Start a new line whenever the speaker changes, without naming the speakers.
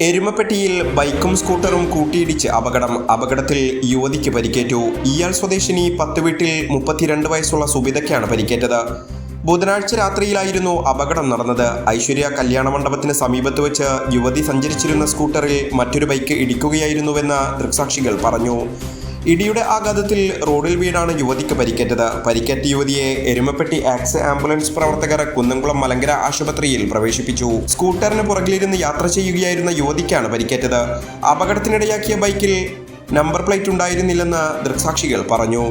എരുമപ്പെട്ടിയിൽ ബൈക്കും സ്കൂട്ടറും കൂട്ടിയിടിച്ച് അപകടം. അപകടത്തിൽ യുവതിക്ക് പരിക്കേറ്റു. ഇയാൾ സ്വദേശിനി പത്ത് വീട്ടിൽ മുപ്പത്തിരണ്ട് വയസ്സുള്ള സുബിതയ്ക്കാണ് പരിക്കേറ്റത്. ബുധനാഴ്ച രാത്രിയിലായിരുന്നു അപകടം നടന്നത്. ഐശ്വര്യ കല്യാണ മണ്ഡപത്തിന് സമീപത്ത് വെച്ച് യുവതി സഞ്ചരിച്ചിരുന്ന സ്കൂട്ടറിൽ മറ്റൊരു ബൈക്ക് ഇടിക്കുകയായിരുന്നുവെന്ന് ദൃക്സാക്ഷികൾ പറഞ്ഞു. ഇടിയുടെ ആഘാതത്തിൽ റോഡിൽ വീണാണ് യുവതിക്ക് പരിക്കേറ്റത്. പരിക്കേറ്റ യുവതിയെ എരുമപ്പെട്ടി ആക്സ് ആംബുലൻസ് പ്രവർത്തകർ കുന്നംകുളം മലങ്കര ആശുപത്രിയിൽ പ്രവേശിപ്പിച്ചു. സ്കൂട്ടറിന് പുറകിലിരുന്ന് യാത്ര ചെയ്യുകയായിരുന്ന യുവതിക്കാണ് പരിക്കേറ്റത്. അപകടത്തിനിടയാക്കിയ ബൈക്കിൽ നമ്പർ പ്ലേറ്റ് ഉണ്ടായിരുന്നില്ലെന്ന് ദൃക്സാക്ഷികൾ പറഞ്ഞു.